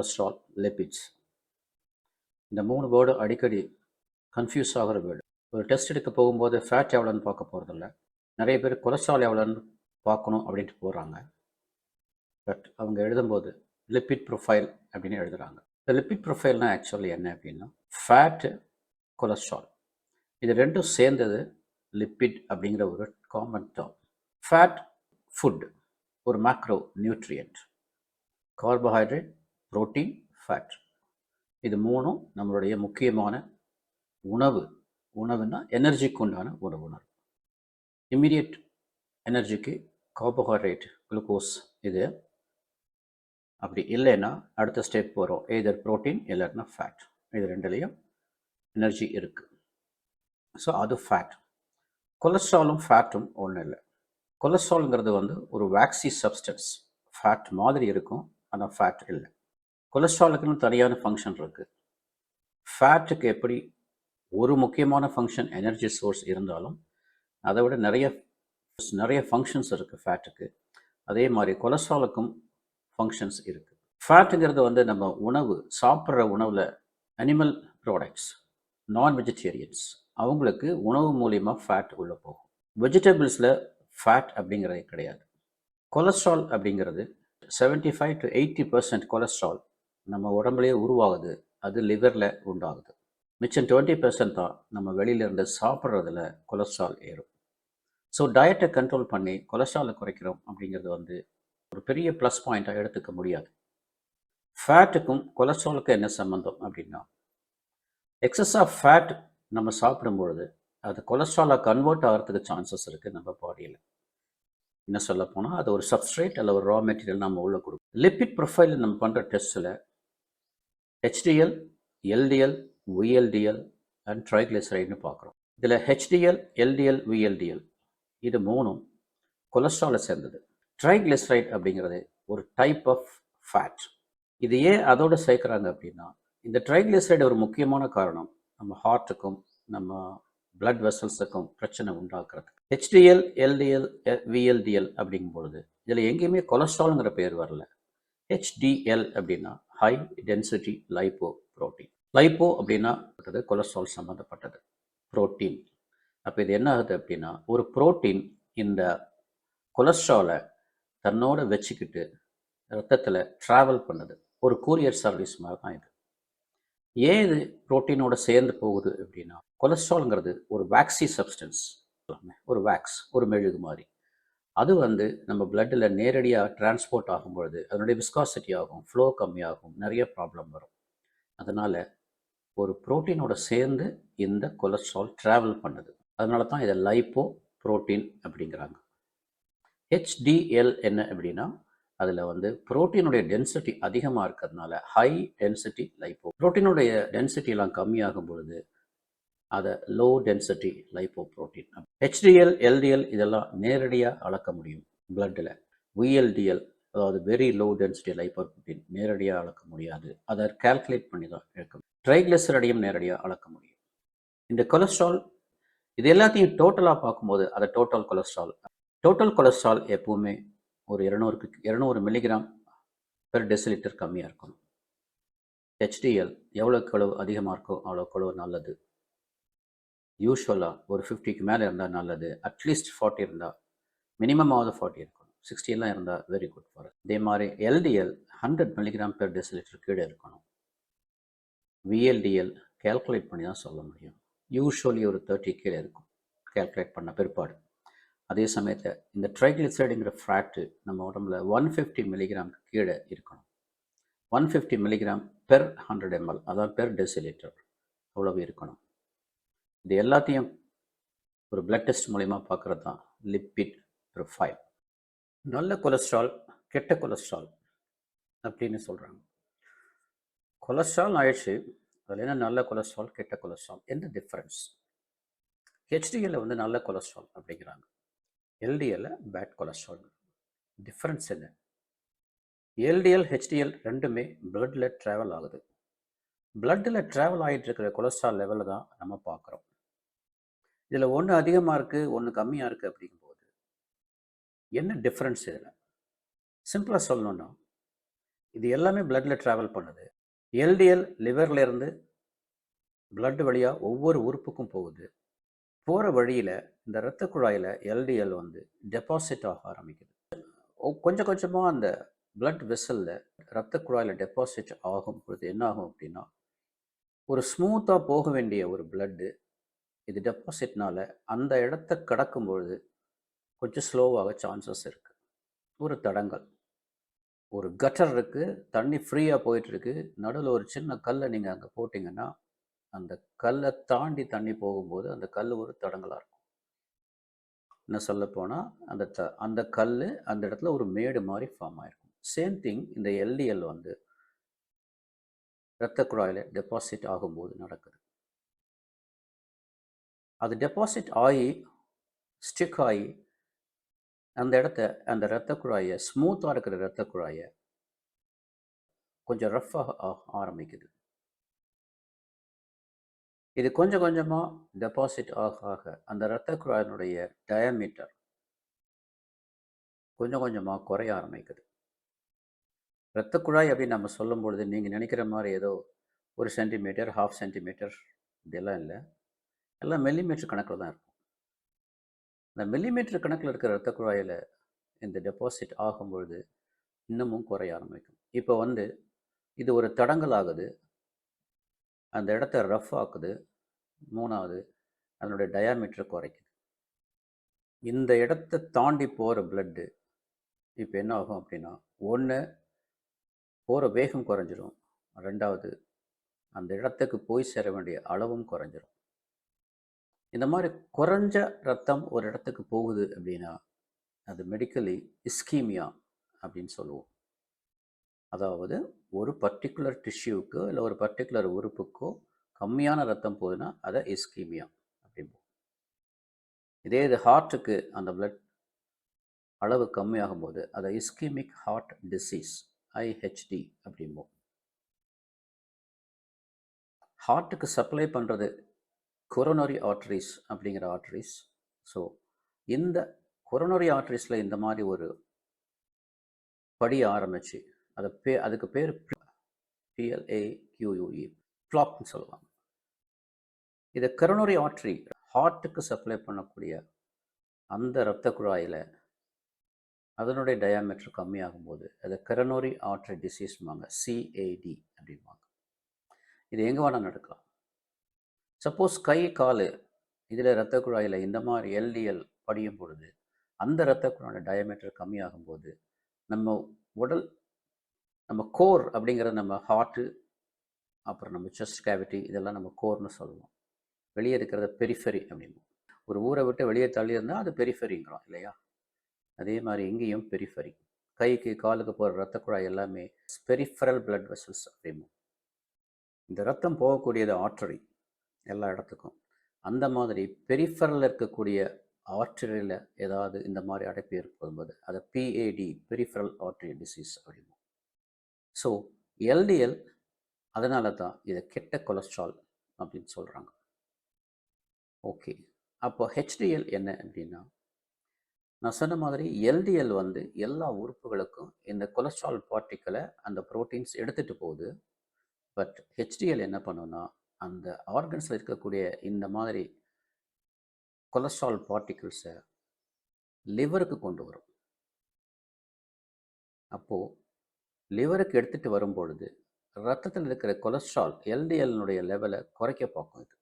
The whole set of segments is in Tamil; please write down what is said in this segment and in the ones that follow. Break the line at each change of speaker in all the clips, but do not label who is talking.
கொலஸ்ட்ரால் லிபிட்ஸ் இந்த மூணு வேர்டு அடிக்கடி கன்ஃபியூஸ் ஆகிற வேர்டு ஒரு டெஸ்ட் எடுக்க போகும்போது ஃபேட் எவ்வளோன்னு பார்க்க போகிறதில்ல நிறைய பேர் கொலஸ்ட்ரால் எவ்வளோன்னு பார்க்கணும் அப்படின்ட்டு போகிறாங்க பட் அவங்க எழுதும்போது லிப்பிட் ப்ரொஃபைல் அப்படின்னு எழுதுகிறாங்க இந்த லிப்பிட் ப்ரொஃபைல்னா ஆக்சுவலி என்ன அப்படின்னா ஃபேட்டு கொலஸ்ட்ரால் இது ரெண்டும் சேர்ந்தது லிப்பிட் அப்படிங்கிற ஒரு காமன் டேர்ம் ஃபேட் ஃபுட் ஒரு macro nutrient carbohydrate protein fat இது மூணும் நம்மளுடைய முக்கியமான உணவு. உணவுன்னா எனர்ஜிக்கு உண்டான ஒரு உணவு இம்மிடியட் எனர்ஜிக்கு கார்போஹைட்ரேட் குளுக்கோஸ் இது. அப்படி இல்லைன்னா அடுத்த ஸ்டெப் வரும் எதர் புரோட்டீன் இல்லைன்னா ஃபேட் இது ரெண்டுலேயும் எனர்ஜி இருக்குது ஸோ அது ஃபேட் கொலஸ்ட்ராலும் ஃபேட்டும் ஒன்றும் இல்லை. கொலஸ்ட்ரால்ங்கிறது வந்து ஒரு வேக்சி சப்ஸ்டன்ஸ் ஃபேட் மாதிரி இருக்கும் ஆனால் ஃபேட் இல்லை. கொலஸ்ட்ராலுக்குன்னு தனியான ஃபங்க்ஷன் இருக்குது ஃபேட்டுக்கு எப்படி ஒரு முக்கியமான ஃபங்க்ஷன் எனர்ஜி சோர்ஸ் இருந்தாலும் அதை விட நிறைய நிறைய ஃபங்க்ஷன்ஸ் இருக்குது ஃபேட்டுக்கு அதே மாதிரி கொலஸ்ட்ராலுக்கும் ஃபங்க்ஷன்ஸ் இருக்குது ஃபேட்டுங்கிறது வந்து நம்ம உணவு சாப்பிட்ற உணவில் அனிமல் ப்ராடக்ட்ஸ் நான் வெஜிடேரியன்ஸ் அவங்களுக்கு உணவு மூலியமாக ஃபேட் உள்ளே போகும். வெஜிடபிள்ஸில் ஃபேட் அப்படிங்கிறதே கிடையாது. கொலஸ்ட்ரால் அப்படிங்கிறது seventy five to eighty percent cholesterol நம்ம உடம்புலேயே உருவாகுது. அது லிவரில் உண்டாகுது. மிச்சம் டுவெண்ட்டி பர்சன்ட் தான் நம்ம வெளியில இருந்து சாப்பிட்றதுல கொலஸ்ட்ரால் ஏறும். ஸோ டயட்டை கண்ட்ரோல் பண்ணி கொலஸ்ட்ராலை குறைக்கிறோம் அப்படிங்கிறது வந்து ஒரு பெரிய ப்ளஸ் பாயிண்ட்டாக எடுத்துக்க முடியாது. ஃபேட்டுக்கும் கொலஸ்ட்ராலுக்கும் என்ன சம்மந்தம் அப்படின்னா எக்ஸஸ் ஆஃப் ஃபேட் நம்ம சாப்பிடும் பொழுது அது கொலஸ்ட்ராலாக கன்வெர்ட் ஆகிறதுக்கு சான்சஸ் இருக்குது நம்ம பாடியில் என்ன சொல்ல போனால் அது ஒரு சப்ஸ்ட்ரேட் அல்ல ஒரு ரா மெட்டீரியல் நம்ம உள்ளே கொடுக்கும். லிப்பிட் ப்ரொஃபைல் நம்ம பண்ணுற டெஸ்ட்டில் ஹெச்டிஎல் எல்டிஎல் விஎல்டிஎல் அண்ட் ட்ரைக்ளிசரைட்னு பார்க்குறோம். இதில் ஹெச்டிஎல் எல்டிஎல் விஎல்டிஎல் இது மூணும் கொலஸ்ட்ராலை சேர்ந்தது. ட்ரைக்ளிசரைட் அப்படிங்கிறது ஒரு டைப் ஆஃப் ஃபேட் இது ஏன் அதோடு சேர்க்குறாங்க அப்படின்னா இந்த ட்ரைக்ளிசரைடு ஒரு முக்கியமான காரணம். நம்ம ஹார்ட்டுக்கும் நம்ம பிளட் வெசல்ஸுக்கும் பிரச்சனை உண்டாக்குறது ஹெச்டிஎல் எல்டிஎல் விஎல்டிஎல் அப்படிங்கும் பொழுது இதில் எங்கேயுமே கொலஸ்ட்ரால்ங்கிற பேர் வரல. ஹெச்டிஎல் அப்படின்னா high density lipo protein lipo அப்படின்னா கொலஸ்ட்ரால் சம்மந்தப்பட்டது புரோட்டீன் அப்போ இது என்ன ஆகுது அப்படின்னா ஒரு புரோட்டீன் இந்த கொலஸ்ட்ராலை தன்னோட வச்சுக்கிட்டு ரத்தத்தில் ட்ராவல் பண்ணுது. ஒரு கூரியர் சர்வீஸ் மாதிரி தான் இது. ஏன் இது புரோட்டீனோட சேர்ந்து போகுது அப்படின்னா கொலஸ்ட்ரால்ங்கிறது ஒரு வேக்சி சப்ஸ்டன்ஸ் ஒரு வேக்ஸ் ஒரு மெழுகு மாதிரி. அது வந்து நம்ம பிளட்டில் நேரடியாக டிரான்ஸ்போர்ட் ஆகும் பொழுது அதனுடைய விஸ்காசிட்டி ஆகும் ஃப்ளோ கம்மியாகும் நிறைய ப்ராப்ளம் வரும். அதனால் ஒரு ப்ரோட்டீனோட சேர்ந்து இந்த கொலஸ்ட்ரால் ட்ராவல் பண்ணுது. அதனால தான் இதை லைப்போ புரோட்டீன் அப்படிங்கிறாங்க ஹெச்டிஎல் என்ன அப்படின்னா அதில் வந்து புரோட்டீனுடைய டென்சிட்டி அதிகமாக இருக்கிறதுனால ஹை டென்சிட்டி லைப்போ புரோட்டீனுடைய டென்சிட்டிலாம் கம்மியாகும் பொழுது அதை low density lipo protein HDL LDL இதெல்லாம் நேரடியாக அளக்க முடியும் பிளட்டில் விஎல்டிஎல் அதாவது very low density lipo protein நேரடியாக அளக்க முடியாது. அதை கால்குலேட் பண்ணி தான் எடுக்க ட்ரைக்ளிசரைடையும் நேரடியாக அளக்க முடியும். இந்த கொலஸ்ட்ரால் இது எல்லாத்தையும் டோட்டலாக பார்க்கும்போது அதை டோட்டல் கொலஸ்ட்ரால் டோட்டல் கொலஸ்ட்ரால் எப்போவுமே ஒரு இரநூறுக்கு இரநூறு மில்லிகிராம் பெர் டெசிலிட்டர் கம்மியாக இருக்கணும். ஹெச்டிஎல் எவ்வளோக்கு எவ்வளோ அதிகமாக இருக்கோ அவ்வளோக்கு எவ்வளோ நல்லது. யூஸ்வலாக ஒரு ஃபிஃப்டிக்கு மேலே இருந்தால் நல்லது. அட்லீஸ்ட் ஃபார்ட்டி இருந்தால் மினிமமாவது ஃபார்ட்டி இருக்கணும். சிக்ஸ்டியெல்லாம் இருந்தால் வெரி குட் ஃபார் இதே மாதிரி LDL hundred milligram per decilitre கீழே இருக்கணும். விஎல்டிஎல் கேல்குலேட் பண்ணி தான் சொல்ல முடியும். யூஸ்வலி ஒரு தேர்ட்டி கீழே இருக்கும். கேல்குலேட் பண்ண பிற்பாடு. அதே சமயத்தில் இந்த ட்ரைக்ளிசரைடுங்கிற ஃப்ராட்டு நம்ம உடம்புல ஒன் ஃபிஃப்டி மில்லிகிராம்க்கு கீழே இருக்கணும். One fifty milligram per hundred ML அதாவது பெர் டெசிலிட்டர் அவ்வளவு இருக்கணும். இது எல்லாத்தையும் ஒரு பிளட் டெஸ்ட் மூலிமா பார்க்குறது தான் லிப்பிட் ப்ரொஃபைல் நல்ல கொலஸ்ட்ரால் கெட்ட கொலஸ்ட்ரால் அப்படின்னு சொல்கிறாங்க கொலஸ்ட்ரால் ஆயிடுச்சு. அதில் என்ன நல்ல கொலஸ்ட்ரால் கெட்ட கொலஸ்ட்ரால் என்ன டிஃப்ரென்ஸ் ஹெச்டிஎல்ல வந்து நல்ல கொலஸ்ட்ரால் அப்படிங்கிறாங்க. எல்டிஎல்ல பேட் கொலஸ்ட்ரால் டிஃப்ரென்ஸ் என்ன? எல்டிஎல் ஹெச்டிஎல் ரெண்டுமே பிளட்டில் ட்ராவல் ஆகுது. பிளட்டில் ட்ராவல் ஆகிட்டு இருக்கிற கொலஸ்ட்ரால் லெவலில் தான் நம்ம பார்க்குறோம். இதில் ஒன்று அதிகமாக இருக்குது ஒன்று கம்மியாக இருக்குது அப்படிங்கும்போது என்ன டிஃப்ரென்ஸ் இதில்? சிம்பிளாக சொல்லணுன்னா இது எல்லாமே பிளட்டில் ட்ராவல் பண்ணுது. எல்டிஎல் லிவர்லேருந்து பிளட் வழியாக ஒவ்வொரு உறுப்புக்கும் போகுது. போகிற வழியில் இந்த இரத்த குழாயில் எல்டிஎல் வந்து டெபாசிட் ஆக ஆரம்பிக்குது. ஒ- கொஞ்சம் கொஞ்சமாக அந்த பிளட் வெசலில் இரத்த குழாயில் டெபாசிட் ஆகும் பொழுது என்ன ஆகும் அப்படின்னா ஒரு ஸ்மூத்தாக போக வேண்டிய ஒரு பிளட்டு இது டெபாசிட்னால அந்த இடத்த கடக்கும் பொழுது கொஞ்சம் ஸ்லோவாக சான்சஸ் இருக்குது ஒரு தடங்கல். ஒரு கட்டர் இருக்குது தண்ணி ஃப்ரீயாக போயிட்டுருக்கு. நடுவில் ஒரு சின்ன கல்லை நீங்கள் அங்கே போட்டிங்கன்னா அந்த கல்லை தாண்டி தண்ணி போகும்போது அந்த கல் ஒரு தடங்கலாக இருக்கும். என்ன சொல்லப்போனால் அந்த த அந்த கல் அந்த இடத்துல ஒரு மேடு மாதிரி ஃபார்ம் ஆகிருக்கும் சேம் திங் இந்த எல்டிஎல் வந்து இரத்த குழாயில் டெபாசிட் ஆகும்போது நடக்குது. அது டெபாசிட் ஆகி ஸ்டிக் ஆகி அந்த இடத்த அந்த இரத்த குழாயை ஸ்மூத்தாக இருக்கிற இரத்த குழாயை கொஞ்சம் ரஃப்பாக ஆரம்பிக்குது. இது கொஞ்சம் கொஞ்சமாக டெபாசிட் ஆக ஆக அந்த இரத்த குழாயினுடைய டயமீட்டர் கொஞ்சம் கொஞ்சமாக குறைய ஆரம்பிக்குது. இரத்த குழாய் அப்படின்னு நம்ம சொல்லும் பொழுது நீங்கள் நினைக்கிற மாதிரி ஏதோ ஒரு சென்டிமீட்டர் ஹாஃப் சென்டிமீட்டர் இதெல்லாம் இல்லை. எல்லாம் மில்லிமீட்டர் கணக்கில் தான் இருக்கும். இந்த மில்லிமீட்டர் கணக்கில் இருக்கிற இரத்த குழாயில் இந்த டெபாசிட் ஆகும் பொழுது இன்னமும் குறைய ஆரம்பிக்கும். இப்போ வந்து இது ஒரு தடங்கல் ஆகுது அந்த இடத்த ரஃப் ஆக்குது. மூணாவது அதனுடைய டயாமீட்டர் குறைக்குது. இந்த இடத்த தாண்டி போகிற பிளட்டு இப்போ என்ன ஆகும் அப்படின்னா ஒன்று போகிற வேகம் குறைஞ்சிரும். ரெண்டாவது அந்த இடத்துக்கு போய் சேர வேண்டிய அளவும் குறைஞ்சிரும். இந்த மாதிரி குறைஞ்ச ரத்தம் ஒரு இடத்துக்கு போகுது அப்படின்னா அது மெடிக்கலி இஸ்கீமியா அப்படின்னு சொல்லுவோம். அதாவது ஒரு பர்டிகுலர் டிஷ்யூக்கோ இல்லை ஒரு பர்டிகுலர் உறுப்புக்கோ கம்மியான ரத்தம் போகுதுன்னா அதை இஸ்கீமியா அப்படிம்போம். இதே இது ஹார்ட்டுக்கு அந்த பிளட் அளவு கம்மியாகும் போது அதை இஸ்கீமிக் ஹார்ட் டிசீஸ் ஐஹெச்டி அப்படிம்போம். ஹார்ட்டுக்கு சப்ளை பண்ணுறது கொரோனரி ஆர்டரிஸ் அப்படிங்கிற ஆர்டரிஸ் ஸோ இந்த கொரோனரி ஆர்டரிஸில் இந்த மாதிரி ஒரு படி ஆரம்பிச்சு அதை பே அதுக்கு பேர் பிஎல்ஏ கியூயூஇ ஃப்ளாப்னு சொல்லுவாங்க. இதை கரோனரி ஆர்ட்ரி ஹார்ட்டுக்கு சப்ளை பண்ணக்கூடிய அந்த இரத்த குழாயில் அதனுடைய டயாமீட்டர் கம்மியாகும்போது அதை கரோனரி ஆர்ட்ரி டிசீஸ்வாங்க சிஏடி அப்படிம்பாங்க. இது எங்கே வேணால் நடக்கலாம். சப்போஸ் கை கால் இதில் இரத்த குழாயில் இந்த மாதிரி எல்டிஎல் படியும் பொழுது அந்த இரத்த குழாயோட டயமீட்டர் கம்மியாகும் போது நம்ம உடல் நம்ம கோர் அப்படிங்கிறது நம்ம ஹார்ட்டு அப்புறம் நம்ம செஸ்ட் கேவிட்டி இதெல்லாம் நம்ம கோர்னு சொல்லுவோம். வெளியே இருக்கிறத பெரிஃபெரி அப்படிம்போம். ஒரு ஊரை விட்டு வெளியே தள்ளி இருந்தால் அது பெரிஃபெரிங்கிறோம் இல்லையா? அதே மாதிரி இங்கேயும் பெரிஃபெரி கைக்கு காலுக்கு போகிற ரத்த குழாய் எல்லாமே பெரிஃபரல் பிளட் வெசல்ஸ் அப்படிம்போம். இந்த ரத்தம் போகக்கூடியது ஆர்டரி எல்லா இடத்துக்கும். அந்த மாதிரி பெரிஃபரல் இருக்கக்கூடிய ஆர்டரியில் ஏதாவது இந்த மாதிரி அடைப்பு ஏற்படும்போது அதை பிஏடி பெரிஃபரல் ஆர்டரி டிசீஸ் அப்படிம்போம். ஸோ எல்டிஎல் அதனால தான் இதை கெட்ட கொலஸ்ட்ரால் அப்படின்னு சொல்கிறாங்க ஓகே அப்போ ஹெச்டிஎல் என்ன அப்படின்னா நான் சொன்ன மாதிரி எல்டிஎல் வந்து எல்லா உறுப்புகளுக்கும் இந்த கொலஸ்ட்ரால் பார்ட்டிக்கலை அந்த ப்ரோட்டீன்ஸ் எடுத்துகிட்டு போகுது. பட் ஹெச்டிஎல் என்ன பண்ணுன்னா அந்த ஆர்கன்ஸில் இருக்கக்கூடிய இந்த மாதிரி கொலஸ்ட்ரால் பார்ட்டிகிள்ஸை லிவருக்கு கொண்டு வரும். அப்போது லிவருக்கு எடுத்துகிட்டு வரும்பொழுது ரத்தத்தில் இருக்கிற கொலஸ்ட்ரால் எல்டிஎல்னுடைய லெவலை குறைக்க பார்க்கும் இது.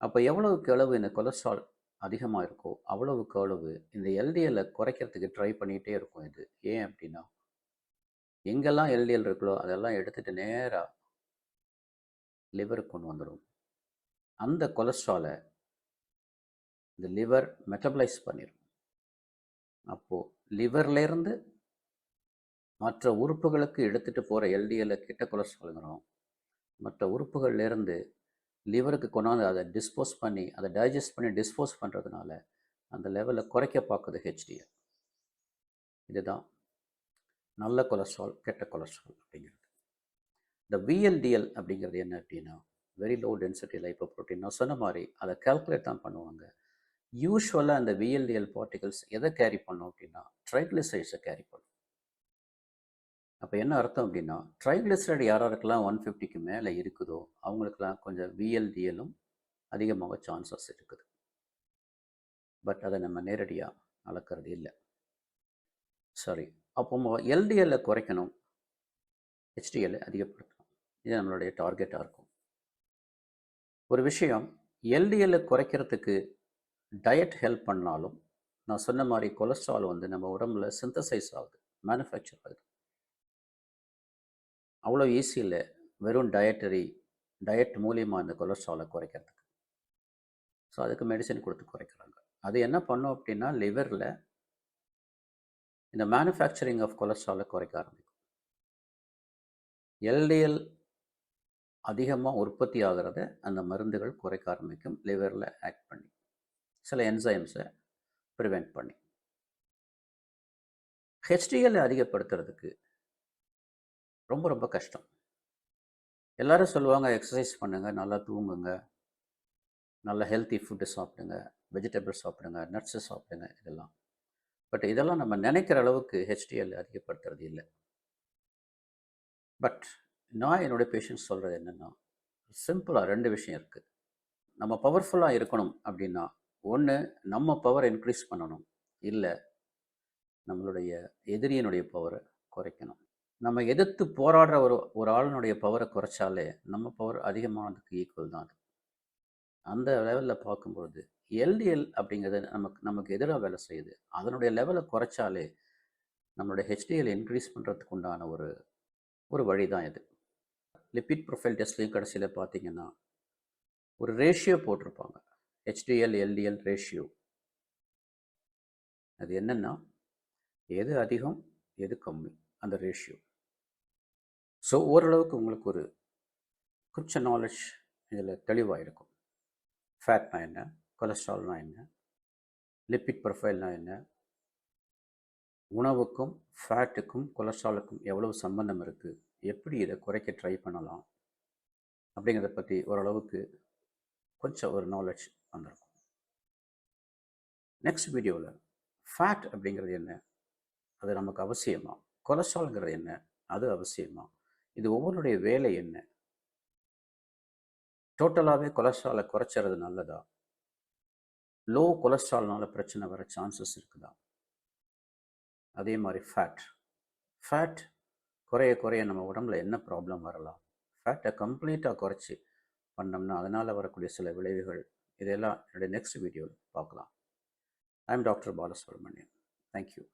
அப்போ எவ்வளவுக்கு எவ்வளவு இந்த கொலஸ்ட்ரால் அதிகமாக இருக்கோ அவ்வளவுக்கு அவ்வளவு இந்த எல்டிஎல்லை குறைக்கிறதுக்கு ட்ரை பண்ணிகிட்டே இருக்கும் இது. ஏன் அப்படின்னா எங்கெல்லாம் எல்டிஎல் இருக்கோ அதெல்லாம் எடுத்துகிட்டு நேராக லிவருக்கு கொண்டு வந்துடும் அந்த கொலஸ்ட்ராலை இந்த லிவர் மெட்டபலைஸ் பண்ணிடும் அப்போது லிவர்லேருந்து மற்ற உறுப்புகளுக்கு எடுத்துகிட்டு போகிற எல்டிஎல்லை கிட்ட கொலஸ்ட்ராலுங்கிறோம் மற்ற உறுப்புகள்லேருந்து லிவருக்கு கொண்டாந்து அதை டிஸ்போஸ் பண்ணி அதை டைஜஸ்ட் பண்ணி டிஸ்போஸ் பண்ணுறதுனால அந்த லெவலில் குறைக்க பார்க்குது ஹெச்டிஎல் இதுதான் நல்ல கொலஸ்ட்ரால் கெட்ட கொலஸ்ட்ரால் அப்படிங்கிறது. இந்த விஎல்டிஎல் அப்படிங்கிறது என்ன அப்படின்னா very low density lipo protein நான் சொன்ன மாதிரி அதை கால்குலேட் தான் பண்ணுவாங்க. யூஸ்வலாக அந்த விஎல்டிஎல் பார்ட்டிகல்ஸ் எதை கேரி பண்ணும் அப்படின்னா ட்ரைக்ளிசைட்ஸை கேரி பண்ணும். அப்போ என்ன அர்த்தம் அப்படின்னா ட்ரைக்ளிசரைடு யாராருக்கெல்லாம் ஒன் ஃபிஃப்டிக்கு மேலே இருக்குதோ அவங்களுக்கெல்லாம் கொஞ்சம் விஎல்டிஎலும் அதிகமாக சான்சஸ் இருக்குது. பட் அதை நம்ம நேரடியாக அளக்கிறது இல்லை. சரி அப்போ எல்டிஎல்லை குறைக்கணும். ஹெச்டிஎல்லை அதிகப்படுத்தணும். இது நம்மளுடைய டார்கெட்டாக இருக்கும். ஒரு விஷயம் எல்டிஎல்லை குறைக்கிறதுக்கு டயட் ஹெல்ப் பண்ணாலும் நான் சொன்ன மாதிரி கொலஸ்ட்ரால் வந்து நம்ம உடம்புல சிந்தசைஸ் ஆகுது மேனுஃபேக்சர் ஆகுது. அவ்வளோ ஈஸி இல்லை வெறும் டயட்டரி டயட் மூலியமாக இந்த கொலஸ்ட்ராலை குறைக்கிறதுக்கு. ஸோ அதுக்கு மெடிசன் கொடுத்து குறைக்கிறாங்க. அது என்ன பண்ணும் அப்படின்னா லிவரில் இந்த மேனுஃபேக்சரிங் ஆஃப் கொலஸ்ட்ராலை குறைக்க ஆரம்பிக்கும். எல்டிஎல் அதிகமாக உற்பத்தி ஆகிறத அந்த மருந்துகள் குறைக்க ஆரம்பிக்கும். லிவரில் ஆக்ட் பண்ணி. சில என்சைம்ஸை ப்ரிவெண்ட் பண்ணி. ஹெச்டிஎல் அதிகப்படுத்துறதுக்கு ரொம்ப ரொம்ப கஷ்டம். எல்லாரும் சொல்லுவாங்க எக்ஸசைஸ் பண்ணுங்கள் நல்லா தூங்குங்க. நல்ல ஹெல்த்தி ஃபுட்டு சாப்பிடுங்க. வெஜிடபிள்ஸ் சாப்பிடுங்க நட்ஸு சாப்பிடுங்க இதெல்லாம். பட் இதெல்லாம் நம்ம நினைக்கிற அளவுக்கு ஹெச்டிஎல் அதிகப்படுத்துறது இல்லை. பட் நான் என்னுடைய பேஷண்ட்ஸ் சொல்கிறது என்னென்னா சிம்பிளாக ரெண்டு விஷயம் இருக்குது நம்ம பவர்ஃபுல்லாக இருக்கணும் அப்படின்னா ஒன்று நம்ம பவர் இன்க்ரீஸ் பண்ணணும். இல்லை நம்மளுடைய எதிரியினுடைய பவரை குறைக்கணும். நம்ம எதிர்த்து போராடுற ஒரு ஒரு ஆளுனுடைய பவரை குறைச்சாலே நம்ம பவர் அதிகமானதுக்கு ஈக்குவல் தான் அது. அந்த லெவலில் பார்க்கும்பொழுது எல்டிஎல் அப்படிங்கிறது நமக்கு நமக்கு எதிராக வேலை செய்யுது. அதனுடைய லெவலை குறைச்சாலே நம்மளுடைய ஹெச்டிஎல் இன்க்ரீஸ் பண்ணுறதுக்கு உண்டான ஒரு ஒரு வழி தான் இது. லிப்பிட் ப்ரொஃபைல் டெஸ்ட்லேயும் கடைசியில் பார்த்தீங்கன்னா ஒரு ரேஷியோ போட்டிருப்பாங்க. ஹெச்டிஎல் எல்டிஎல் ரேஷியோ அது என்னென்னா எது அதிகம் எது கம்மி அந்த ரேஷியோ ஸோ ஓரளவுக்கு உங்களுக்கு ஒரு கொஞ்சம் நாலேஜ் இதில் தெளிவாக இருக்கும் ஃபேட்னா என்ன கொலஸ்ட்ரால்னா என்ன லிப்பிட் ப்ரொஃபைல்னா என்ன உணவுக்கும் ஃபேட்டுக்கும் கொலஸ்ட்ராலுக்கும் எவ்வளவு சம்பந்தம் இருக்குது எப்படி இதை குறைக்க ட்ரை பண்ணலாம் அப்படிங்கிறத பற்றி ஓரளவுக்கு கொஞ்சம் ஒரு நாலேஜ் வந்திருக்கும். நெக்ஸ்ட் வீடியோவில் ஃபேட் அப்படிங்கிறது என்ன? அது நமக்கு அவசியமா? கொலஸ்ட்ரால்ங்கிறது என்ன? அது அவசியமா? இது ஒவ்வொருடைய வேலை என்ன? டோட்டலாகவே கொலஸ்ட்ராலை குறைச்சிறது நல்லதா? லோ கொலஸ்ட்ரால்னால பிரச்சனை வர சான்சஸ் இருக்குதா? அதே மாதிரி ஃபேட் ஃபேட் குறைய குறைய நம்ம உடம்புல என்ன ப்ராப்ளம் வரலாம்? ஃபேட்டை கம்ப்ளீட்டாக குறைச்சி பண்ணோம்னா அதனால் வரக்கூடிய சில விளைவுகள் இதெல்லாம் என்னுடைய நெக்ஸ்ட் வீடியோவில் பார்க்கலாம். I am doctor Balasubramanian. Thank you